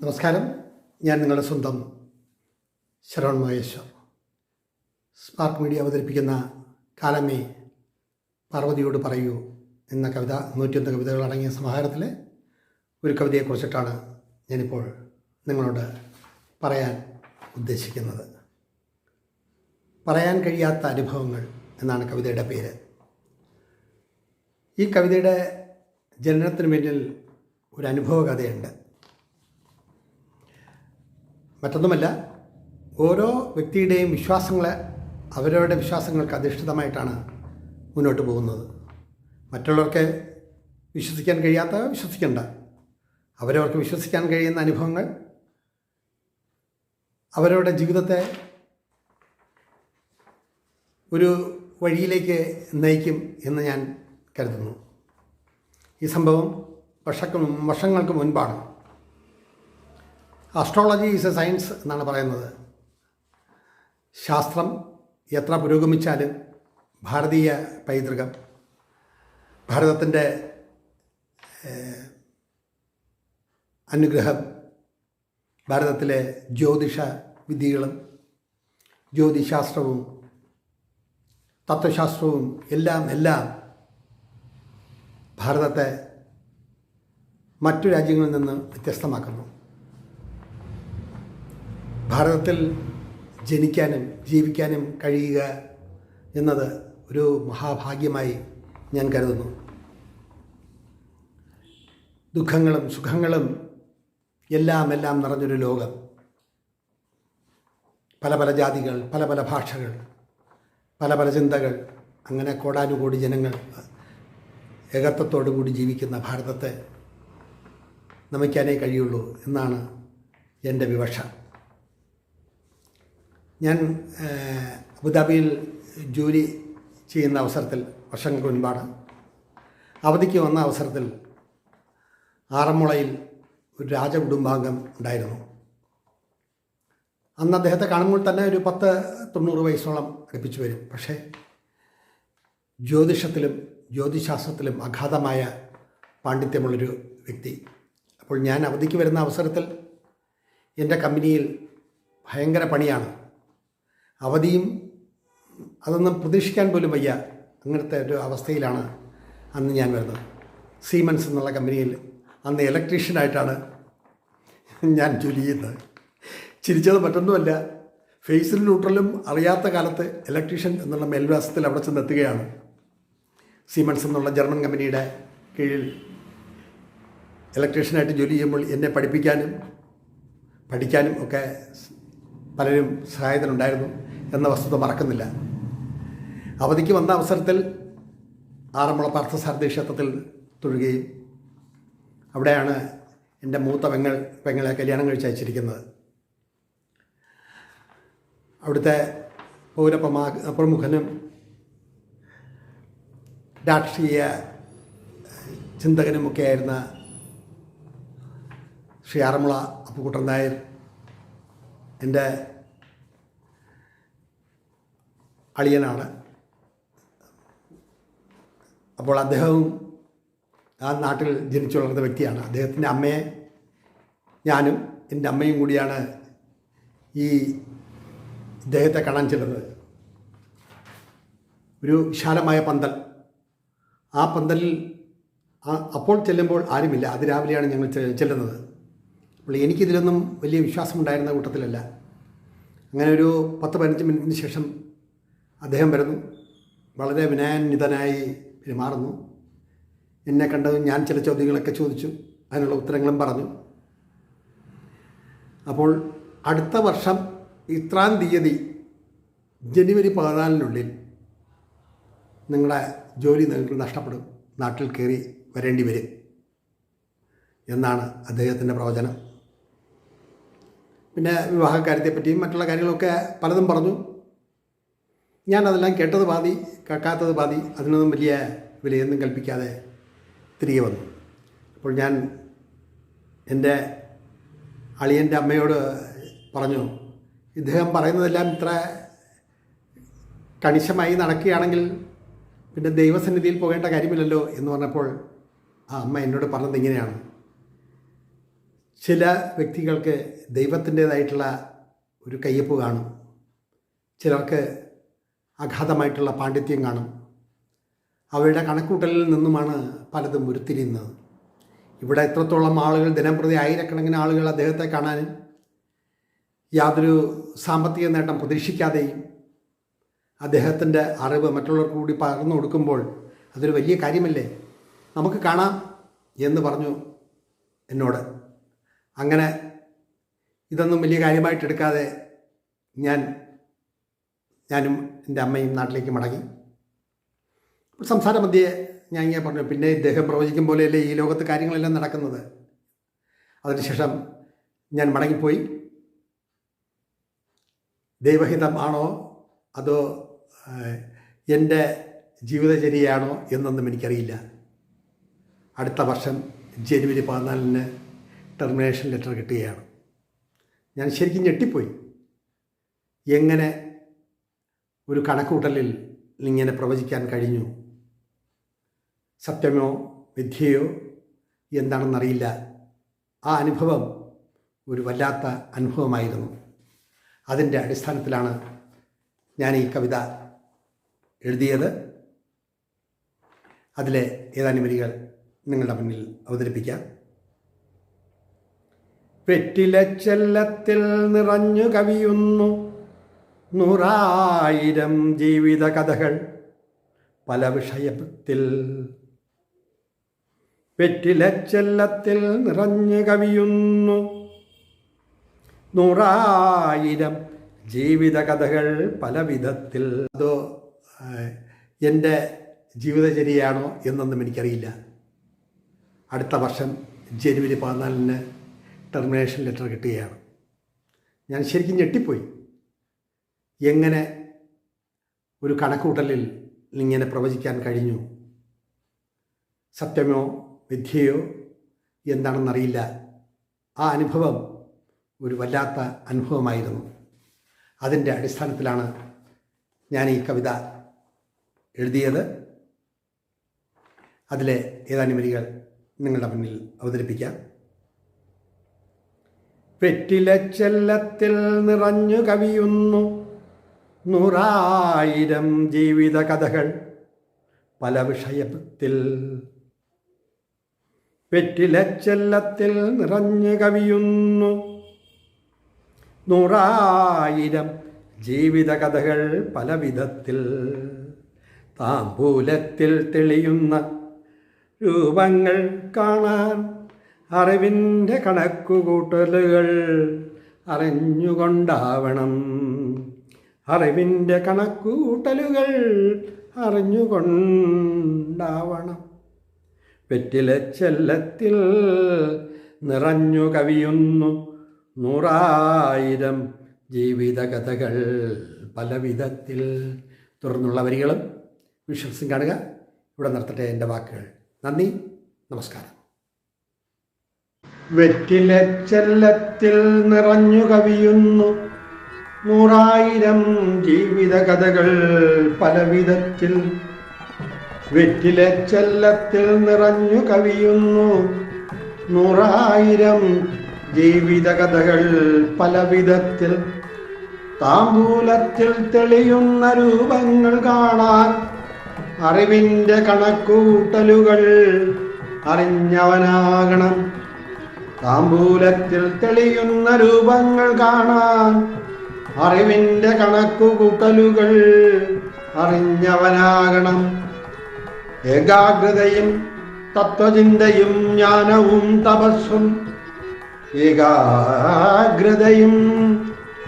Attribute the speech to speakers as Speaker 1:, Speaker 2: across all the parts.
Speaker 1: നമസ്കാരം. ഞാൻ നിങ്ങളുടെ സ്വന്തം ശരവൺ മഹേശ്വർ. സ്പാർക്ക് മീഡിയ അവതരിപ്പിക്കുന്ന കാലമേ പാർവതിയോട് പറയൂ എന്ന കവിത നൂറ്റിയൊന്ന് കവിതകൾ അടങ്ങിയ സമാഹാരത്തിലെ ഒരു കവിതയെക്കുറിച്ചിട്ടാണ് ഞാനിപ്പോൾ നിങ്ങളോട് പറയാൻ ഉദ്ദേശിക്കുന്നത്. പറയാൻ കഴിയാത്ത അനുഭവങ്ങൾ എന്നാണ് കവിതയുടെ പേര്. ഈ കവിതയുടെ ജനനത്തിന് പിന്നിൽ ഒരു അനുഭവ കഥയുണ്ട് മറ്റൊന്നുമല്ല ഓരോ വ്യക്തിയുടെയും വിശ്വാസങ്ങളെ അവരവരുടെ വിശ്വാസങ്ങൾക്ക് അധിഷ്ഠിതമായിട്ടാണ് മുന്നോട്ട് പോകുന്നത്. മറ്റുള്ളവർക്ക് വിശ്വസിക്കാൻ കഴിയാത്ത വിശ്വസിക്കേണ്ട. അവരവർക്ക് വിശ്വസിക്കാൻ കഴിയുന്ന അനുഭവങ്ങൾ അവരവരുടെ ജീവിതത്തെ ഒരു വഴിയിലേക്ക് നയിക്കും എന്ന് ഞാൻ കരുതുന്നു. ഈ സംഭവം വർഷക്ക് വർഷങ്ങൾക്ക് മുൻപാണ്. അസ്ട്രോളജി ഈസ് എ സയൻസ് എന്നാണ് പറയുന്നത്. ശാസ്ത്രം എത്ര പുരോഗമിച്ചാലും ഭാരതീയ പൈതൃകം ഭാരതത്തിന്റെ അനുഗ്രഹം ഭാരതത്തിലെ ജ്യോതിഷ വിദ്യകളും ജ്യോതിശാസ്ത്രവും തത്വശാസ്ത്രവും എല്ലാം എല്ലാം ഭാരതത്തെ മറ്റു രാജ്യങ്ങളിൽ നിന്ന് വ്യത്യസ്തമാക്കുന്നു. ഭാരതത്തിൽ ജനിക്കാനും ജീവിക്കാനും കഴിയുക എന്നത് ഒരു മഹാഭാഗ്യമായി ഞാൻ കരുതുന്നു. ദുഃഖങ്ങളും സുഖങ്ങളും എല്ലാം എല്ലാം നിറഞ്ഞൊരു ലോകം. പല പല ജാതികൾ പല പല ഭാഷകൾ പല പല ചിന്തകൾ അങ്ങനെ കോടാനുകോടി ജനങ്ങൾ ഏകത്വത്തോടു കൂടി ജീവിക്കുന്ന ഭാരതത്തെ നമിക്കാനേ കഴിയുള്ളൂ എന്നാണ് എന്റെ വിവക്ഷ. ഞാൻ അബുദാബിയിൽ ജോലി ചെയ്യുന്ന അവസരത്തിൽ വർഷങ്ങൾക്ക് മുൻപാണ്. അവധിക്ക് വന്ന അവസരത്തിൽ ആറന്മുളയിൽ ഒരു രാജകുടുംബാംഗം ഉണ്ടായിരുന്നു. അന്ന് അദ്ദേഹത്തെ കാണുമ്പോൾ തന്നെ ഒരു പത്ത് തൊണ്ണൂറ് വയസ്സോളം അടുപ്പിച്ചു വരും. പക്ഷേ ജ്യോതിഷത്തിലും ജ്യോതിശാസ്ത്രത്തിലും അഗാധമായ പാണ്ഡിത്യമുള്ളൊരു വ്യക്തി. അപ്പോൾ ഞാൻ അവധിക്ക് വരുന്ന അവസരത്തിൽ എന്റെ കമ്പനിയിൽ ഭയങ്കര പണിയാണ്. അവധിയും അതൊന്നും പ്രതീക്ഷിക്കാൻ പോലും വയ്യ. അങ്ങനത്തെ ഒരു അവസ്ഥയിലാണ് അന്ന് ഞാൻ വരുന്നത്. സീമൻസ് എന്നുള്ള കമ്പനിയിൽ അന്ന് ഇലക്ട്രീഷ്യനായിട്ടാണ് ഞാൻ ജോലി ചെയ്യുന്നത്. ചിരിച്ചത് മറ്റൊന്നുമല്ല. ഫേസിൽ ന്യൂട്രലും അറിയാത്ത കാലത്ത് ഇലക്ട്രീഷ്യൻ എന്നുള്ള മേൽവാസത്തിൽ അവിടെ ചെന്നെത്തുകയാണ്. സീമൻസ് എന്നുള്ള ജർമ്മൻ കമ്പനിയുടെ കീഴിൽ ഇലക്ട്രീഷ്യനായിട്ട് ജോലി ചെയ്യുമ്പോൾ എന്നെ പഠിപ്പിക്കാനും പഠിക്കാനും ഒക്കെ പലരും സഹായത്തിനുണ്ടായിരുന്നു. എന്ന വസ്തുത മറക്കുന്നില്ല. അവധിക്ക് വന്ന അവസരത്തിൽ ആറന്മുള പാർത്ഥസാരഥി ക്ഷേത്രത്തിൽ തൊഴുകയും അവിടെയാണ് എന്റെ മൂത്ത പെങ്ങൾ പെങ്ങളെ കല്യാണം കഴിച്ച് അയച്ചിരിക്കുന്നത്. അവിടുത്തെ പൗരപ്രമാ പ്രമുഖനും രാഷ്ട്രീയ ചിന്തകനുമൊക്കെ ആയിരുന്ന ശ്രീ ആറന്മുള അപ്പുക്കുട്ടൻ നായർ എന്റെ അളിയനാണ്. അപ്പോൾ അദ്ദേഹവും ആ നാട്ടിൽ ജനിച്ചു വളർന്ന വ്യക്തിയാണ്. അദ്ദേഹത്തിന്റെ അമ്മയെ ഞാനും എന്റെ അമ്മയും കൂടിയാണ് ഈ ഇദ്ദേഹത്തെ കാണാൻ ചെല്ലുന്നത്. ഒരു വിശാലമായ പന്തൽ. ആ പന്തലിൽ അപ്പോൾ ചെല്ലുമ്പോൾ ആരുമില്ല. അതിരാവിലെയാണ് ഞങ്ങൾ ചെല്ലുന്നത്. അപ്പോൾ എനിക്കിതിലൊന്നും വലിയ വിശ്വാസമുണ്ടായിരുന്ന കൂട്ടത്തിലല്ല. അങ്ങനെ ഒരു പത്ത് പതിനഞ്ച് മിനിറ്റിന് ശേഷം അദ്ദേഹം വരുന്നു. വളരെ വിനയാന്വിതനായി പെരുമാറുന്നു എന്നെ കണ്ടത് ഞാൻ ചില ചോദ്യങ്ങളൊക്കെ ചോദിച്ചു. അതിനുള്ള ഉത്തരങ്ങളും പറഞ്ഞു. അപ്പോൾ അടുത്ത വർഷം ഇത്രാം തീയതി ജനുവരി പതിനാലിനുള്ളിൽ നിങ്ങളുടെ ജോലി നിങ്ങൾക്ക് നഷ്ടപ്പെടും. നാട്ടിൽ കയറി വരേണ്ടി വരും എന്നാണ് അദ്ദേഹത്തിന്റെ പ്രവചനം. പിന്നെ വിവാഹകാര്യത്തെപ്പറ്റിയും മറ്റുള്ള കാര്യങ്ങളൊക്കെ പലതും പറഞ്ഞു. ഞാൻ അതെല്ലാം കേട്ടത് പാതി കേൾക്കാത്തത് പാതി അതിനൊന്നും വലിയ വിലയൊന്നും കൽപ്പിക്കാതെ തിരികെ വന്നു. അപ്പോൾ ഞാൻ എന്റെ അളിയന്റെ അമ്മയോട് പറഞ്ഞു ഇദ്ദേഹം പറയുന്നതെല്ലാം ഇത്ര കണിശമായി നടക്കുകയാണെങ്കിൽ പിന്നെ ദൈവസന്നിധിയിൽ പോകേണ്ട കാര്യമില്ലല്ലോ എന്ന് പറഞ്ഞപ്പോൾ ആ അമ്മ എന്നോട് പറഞ്ഞത് ഇങ്ങനെയാണ്. ചില വ്യക്തികൾക്ക് ദൈവത്തിന്റേതായിട്ടുള്ള ഒരു കയ്യപ്പ് കാണും. ചിലർക്ക് അഗാധമായിട്ടുള്ള പാണ്ഡിത്യം കാണും. അവരുടെ കണക്കൂട്ടലിൽ നിന്നുമാണ് പലതും ഉരുത്തിരിയുന്നത്. ഇവിടെ എത്രത്തോളം ആളുകൾ ദിനംപ്രതി ആയിരക്കണക്കിന് ആളുകൾ അദ്ദേഹത്തെ കാണാനും യാതൊരു സാമ്പത്തിക നേട്ടം പ്രതീക്ഷിക്കാതെയും അദ്ദേഹത്തിന്റെ അറിവ് മറ്റുള്ളവർക്ക് കൂടി പകർന്നു കൊടുക്കുമ്പോൾ അതൊരു വലിയ കാര്യമല്ലേ? നമുക്ക് കാണാം എന്ന് പറഞ്ഞു എന്നോട്. അങ്ങനെ ഇതൊന്നും വലിയ കാര്യമായിട്ട് എടുക്കാതെ ഞാൻ ഞാനും എന്റെ അമ്മയും നാട്ടിലേക്ക് മടങ്ങി. സംസാര മധ്യേ ഞാൻ ഇങ്ങനെ പറഞ്ഞു പിന്നെ ഇദ്ദേഹം പ്രവചിക്കും പോലെയല്ലേ ഈ ലോകത്ത് കാര്യങ്ങളെല്ലാം നടക്കുന്നത്? അതിനുശേഷം ഞാൻ മടങ്ങിപ്പോയി. ദൈവഹിതമാണോ അതോ എന്റെ ജീവിതചര്യയാണോ എന്നൊന്നും എനിക്കറിയില്ല. അടുത്ത വർഷം ജനുവരി പതിനാലിന് ടെർമിനേഷൻ ലെറ്റർ കിട്ടുകയാണ്. ഞാൻ ശരിക്കും ഞെട്ടിപ്പോയി. എങ്ങനെ ഒരു കണക്കൂട്ടലിൽ ഇങ്ങനെ പ്രവചിക്കാൻ കഴിഞ്ഞു. സത്യമോ വിദ്യയോ എന്താണെന്നറിയില്ല. ആ അനുഭവം ഒരു വല്ലാത്ത അനുഭവമായിരുന്നു. അതിന്റെ അടിസ്ഥാനത്തിലാണ് ഞാൻ ഈ കവിത എഴുതിയത്. അതിലെ ഏതാനും വരികൾ നിങ്ങളുടെ മുന്നിൽ അവതരിപ്പിക്കാം. വെറ്റിലച്ചെല്ലത്തിൽ നിറഞ്ഞു കവിയുന്നു. നൂറായിരം ജീവിത കഥകൾ പല വിഷയത്തിൽ. വെറ്റിലച്ചെല്ലത്തിൽ നിറഞ്ഞു കവിയുന്നു. നൂറായിരം ജീവിത കഥകൾ പല വിധത്തിൽ. അതോ എന്റെ ജീവിതചര്യയാണോ എന്നൊന്നും എനിക്കറിയില്ല. അടുത്ത വർഷം ജനുവരി പതിനാലിന് ടെർമിനേഷൻ ലെറ്റർ കിട്ടുകയാണ്. ഞാൻ ശരിക്കും ഞെട്ടിപ്പോയി. എങ്ങനെ ഒരു കണക്കൂട്ടലിൽ ഇങ്ങനെ പ്രവചിക്കാൻ കഴിഞ്ഞു? സത്യമോ വിദ്യയോ എന്താണെന്നറിയില്ല. ആ അനുഭവം ഒരു വല്ലാത്ത അനുഭവമായിരുന്നു. അതിന്റെ അടിസ്ഥാനത്തിലാണ് ഞാൻ ഈ കവിത എഴുതിയത്. അതിലെ ഏതാനും വരികൾ നിങ്ങളുടെ മുന്നിൽ അവതരിപ്പിക്കാം. വെറ്റിലച്ചെല്ലത്തിൽ നിറഞ്ഞു കവിയുന്നു. നൂറായിരം ജീവിത കഥകൾ പല വിഷയത്തിൽ. പെറ്റിലച്ചെല്ലത്തിൽ നിറഞ്ഞു കവിയുന്നു. നൂറായിരം ജീവിത കഥകൾ പല വിധത്തിൽ. താമ്പൂലത്തിൽ തെളിയുന്ന രൂപങ്ങൾ കാണാൻ അറിവിന്റെ കണക്കുകൂട്ടലുകൾ അറിഞ്ഞുകൊണ്ടാവണം. അറിവിന്റെ കണക്കൂട്ടലുകൾ അറിഞ്ഞുകൊണ്ടാവണം. വെറ്റിലച്ചെല്ലത്തിൽ നിറഞ്ഞു കവിയുന്നു നൂറായിരം ജീവിതകഥകൾ പലവിധത്തിൽ. പല വിധത്തിൽ തുടർന്നുള്ള വരികളും വിശ്വസം കാണുക. ഇവിടെ നിർത്തട്ടെ എന്റെ വാക്കുകൾ. നന്ദി നമസ്കാരം. വെറ്റിലെ ചെല്ലത്തിൽ നിറഞ്ഞു കവിയുന്നു നൂറായിരം ജീവിത കഥകൾ പലവിധത്തിൽ വെറ്റിലെ ചെല്ലത്തിൽ നിറഞ്ഞു കവിയുന്നു. നൂറായിരം ജീവിത കഥകൾ പലവിധത്തിൽ താമ്പൂലത്തിൽ തെളിയുന്ന രൂപങ്ങൾ കാണാൻ അറിവിന്റെ കണക്കൂട്ടലുകൾ അറിഞ്ഞവനാകണം. താമ്പൂലത്തിൽ തെളിയുന്ന രൂപങ്ങൾ കാണാൻ അറിവിന്റെ കണക്കുകൂട്ടലുകൾ അറിഞ്ഞവനാകണം. ഏകാഗ്രതയും തത്വചിന്തയും ജ്ഞാനവും തപസ്സും ഏകാഗ്രതയും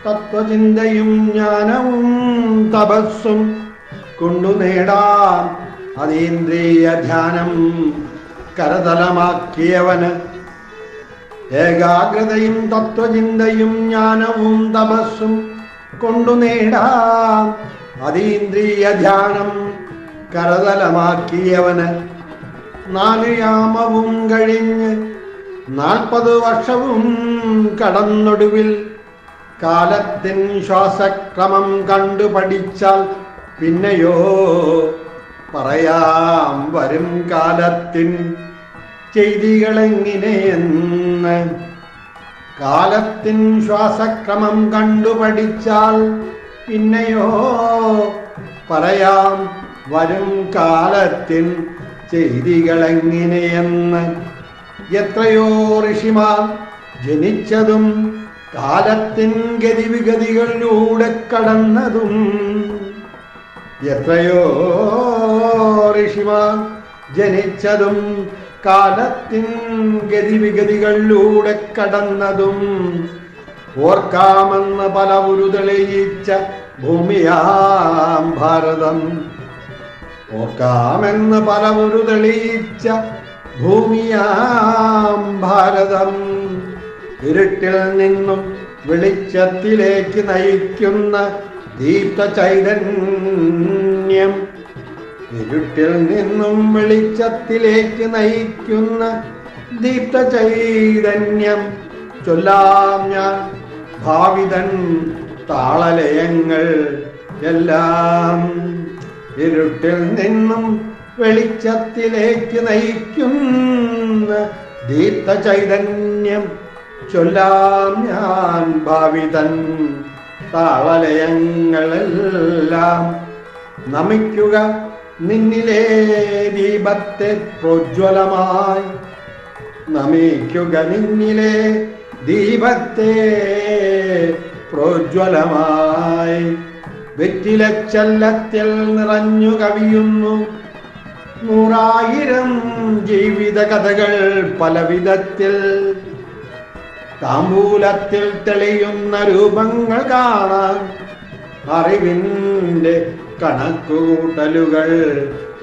Speaker 1: തത്വചിന്തയും ജ്ഞാനവും തപസ്സും കൊണ്ടു നേടാം അതീന്ദ്രിയ ധ്യാനം കരതലമാക്കിയവന്. ഏകാഗ്രതയും തത്വചിന്തയും ജ്ഞാനവും തപസ്സും കൊണ്ടു നേടാം. അതീന്ദ്രിയ ധ്യാനം കരതലമാക്കിയവന് നാല് യാമവും കഴിഞ്ഞ് നാൽപ്പത് വർഷവും കടന്നൊടുവിൽ കാലത്തിൻ ശ്വാസക്രമം കണ്ടു പഠിച്ചാൽ പിന്നെയോ പറയാം വരും കാലത്തിൻ ചെയ്തികളെങ്ങനെയെന്ന്.
Speaker 2: കാലത്തിൻ ശ്വാസക്രമം കണ്ടുപഠിച്ചാൽ പിന്നെയോ പറയാം വരും കാലത്തിൻ ചെയ്തികളെങ്ങനെയെന്ന്? എത്രയോ ഋഷിമാർ ജനിച്ചതും കാലത്തിൻ ഗതിവിഗതികളിലൂടെ കടന്നതും. എത്രയോ ഋഷിമാർ ജനിച്ചതും കാലത്തിൻ ഗതിവിഗതികളിലൂടെ കടന്നതും ഓർക്കാമെന്ന് പല ഉരുതെളിയിച്ച ഭൂമിയാം ഭാരതം. ഓർക്കാമെന്ന് പല ഉരുതെളിയിച്ച ഭൂമിയാം ഭാരതം. ഇരുട്ടിൽ നിന്നും വെളിച്ചത്തിലേക്ക് നയിക്കുന്ന ദീപ്ത ചൈതന്യം ഇരുട്ടിൽ നിന്നും വെളിച്ചത്തിലേക്ക് നയിക്കുന്ന ദീപ്ത ചൈതന്യം ചൊല്ലാം ഞാൻ ഭാവിതൻ താളലയങ്ങൾ എല്ലാം. ഇരുട്ടിൽ നിന്നും വെളിച്ചത്തിലേക്ക് നയിക്കുന്ന ദീപ്ത ചൈതന്യം ചൊല്ലാം ഞാൻ ഭാവിതൻ താളലയങ്ങളെല്ലാം. നമിക്കുക നിന്നിലെ ദീപത്തെ പ്രോജ്വലമായി. നമിക്കുക നിന്നിലെ ദീപത്തെ പ്രോജ്വലമായി. വെറ്റിലച്ചല്ലത്തിൽ നിറഞ്ഞു കവിയുന്നു. നൂറായിരം ജീവിത കഥകൾ പലവിധത്തിൽ. താമ്പൂലത്തിൽ തെളിയുന്ന രൂപങ്ങൾ കാണാൻ അറിവിന്റെ കണക്കൂട്ടലുകൾ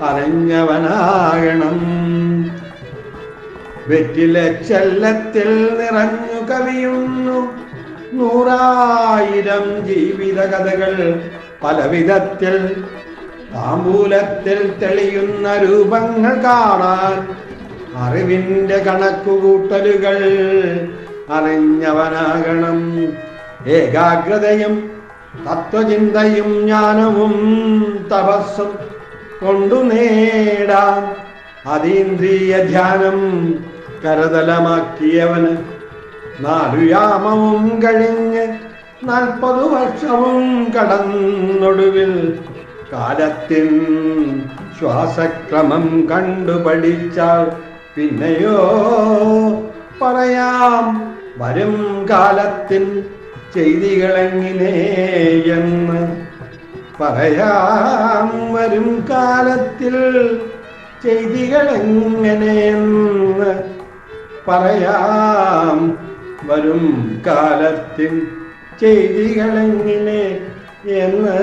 Speaker 2: അറിഞ്ഞവനാകണം. വെറ്റിലെ ചെല്ലത്തിൽ നിറഞ്ഞു കവിയുന്നു. നൂറായിരം ജീവിത കഥകൾ പലവിധത്തിൽ താമ്പൂലത്തിൽ തെളിയുന്ന രൂപങ്ങൾ കാണാൻ അറിവിന്റെ കണക്കുകൂട്ടലുകൾ അറിഞ്ഞവനാകണം. ഏകാഗ്രതയും തത്വചിന്തയും ജ്ഞാനവും തപസ്സും കൊണ്ടു നേടാൻ അതീന്ദ്രിയ ധ്യാനം കരതലമാക്കിയവന് നാലു യാമവും കഴിഞ്ഞ് നാൽപ്പതു വർഷവും കടന്നൊടുവിൽ കാലത്തിൻ ശ്വാസക്രമം കണ്ടുപഠിച്ചാൽ പിന്നെയോ പറയാം. വരും കാലത്തിൻ ചെയ്തികളെങ്ങനെയെന്ന് പറയാം വരും കാലത്തിൽ ചെയ്തികളെങ്ങനെയെന്ന് പറയാം വരും കാലത്തിൽ ചെയ്തികളെങ്ങനെ എന്ന്